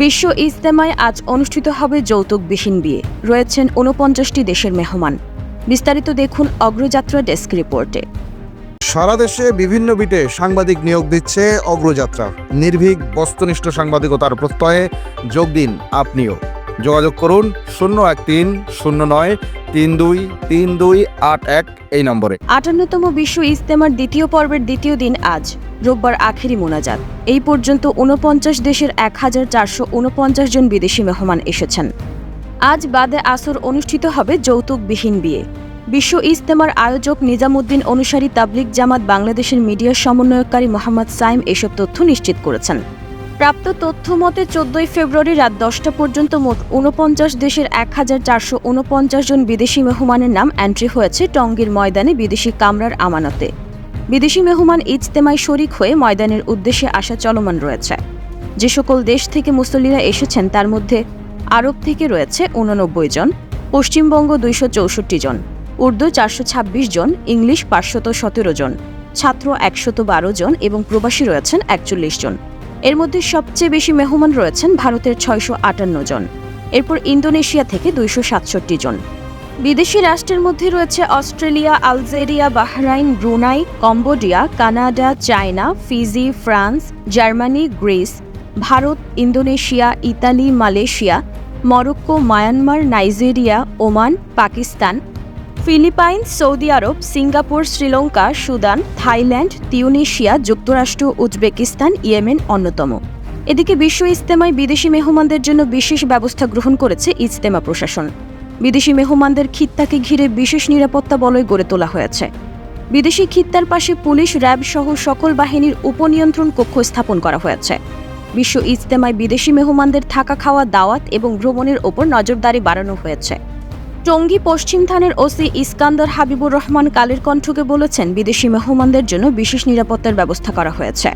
বিশ্ব ইজতেমায় আজ অনুষ্ঠিত হবে যৌতুক বিহীন বিয়ে। রয়েছেন উনপঞ্চাশটি দেশের মেহমান। বিস্তারিত দেখুন অগ্রযাত্রা ডেস্ক রিপোর্টে। সারা দেশে বিভিন্ন বিটে সাংবাদিক নিয়োগ দিচ্ছে অগ্রযাত্রা। নির্ভীক, বস্তুনিষ্ঠ সাংবাদিকতার প্রত্যয়ে যোগ দিন আপনিও। যোগাযোগ করুন শূন্য এক তিন শূন্য নয় তিন দুই তিন দুই, আট এক এই নম্বরে। আটান্নতম বিশ্ব ইজতেমার দ্বিতীয় পর্বের দ্বিতীয় দিন আজ, রোববার আখেরি মোনাজাত। এই পর্যন্ত ঊনপঞ্চাশ দেশের এক হাজার চারশো ঊনপঞ্চাশ জন বিদেশি মেহমান এসেছেন। আজ বাদে আসর অনুষ্ঠিত হবে যৌতুকবিহীন বিয়ে। বিশ্ব ইজতেমার আয়োজক নিজামুদ্দিন অনুসারী তাবলিক জামাত বাংলাদেশের মিডিয়া সমন্বয়কারী মোহাম্মদ সাইম এসব তথ্য নিশ্চিত করেছেন। প্রাপ্ত তথ্য মতে, চোদ্দই ফেব্রুয়ারি রাত দশটা পর্যন্ত মোট ঊনপঞ্চাশ দেশের এক হাজার চারশো ঊনপঞ্চাশ জন বিদেশি মেহমানের নাম এন্ট্রি হয়েছে টঙ্গীর ময়দানে বিদেশি কামরার আমানতে। বিদেশি মেহমান ইজতেমায় শরিক হয়ে ময়দানের উদ্দেশ্যে আসা চলমান রয়েছে। যে সকল দেশ থেকে মুসল্লিরা এসেছেন, তার মধ্যে আরব থেকে রয়েছে উননব্বই জন, পশ্চিমবঙ্গ দুইশো চৌষট্টি জন, উর্দু চারশো ছাব্বিশ জন, ইংলিশ পাঁচশত সতেরো জন, ছাত্র একশত বারো জন এবং প্রবাসী রয়েছেন একচল্লিশ জন। এর মধ্যে সবচেয়ে বেশি মেহমান রয়েছেন ভারতের ছয়শো আটান্ন জন। এরপর ইন্দোনেশিয়া থেকে দুইশো সাতষট্টি জন। বিদেশি রাষ্ট্রের মধ্যে রয়েছে Australia, Algeria, Bahrain, Brunei, Cambodia, Canada, China, Fiji, France, Germany, Greece, Bharat, Indonesia, Italy, Malaysia, Morocco, Myanmar, Nigeria, Oman, Pakistan Philippines, Saudi Arab, Singapore, Sri Lanka, Sudan, Thailand, Tunisia, যুক্তরাষ্ট্র, উজবেকিস্তান, ইয়েমেন অন্যতম। এদিকে বিশ্ব ইজতেমায় বিদেশি মেহমানদের জন্য বিশেষ ব্যবস্থা গ্রহণ করেছে ইজতেমা প্রশাসন। বিদেশি মেহমানদের খিত্তাকে ঘিরে বিশেষ নিরাপত্তা বলয় গড়ে তোলা হয়েছে। বিদেশি খিত্তার পাশে পুলিশ, র্যাব সহ সকল বাহিনীর উপনিয়ন্ত্রণ কক্ষ স্থাপন করা হয়েছে। বিশ্ব ইজতেমায় বিদেশি মেহমানদের থাকা খাওয়া, দাওয়াত এবং ভ্রমণের ওপর নজরদারি বাড়ানো হয়েছে। টঙ্গী পশ্চিম থানের ওসি ইস্কান্দার হাবিবুর রহমান কালের কণ্ঠকে বলেছেন, বিদেশি মেহমানদের জন্য বিশেষ নিরাপত্তার ব্যবস্থা করা হয়েছে।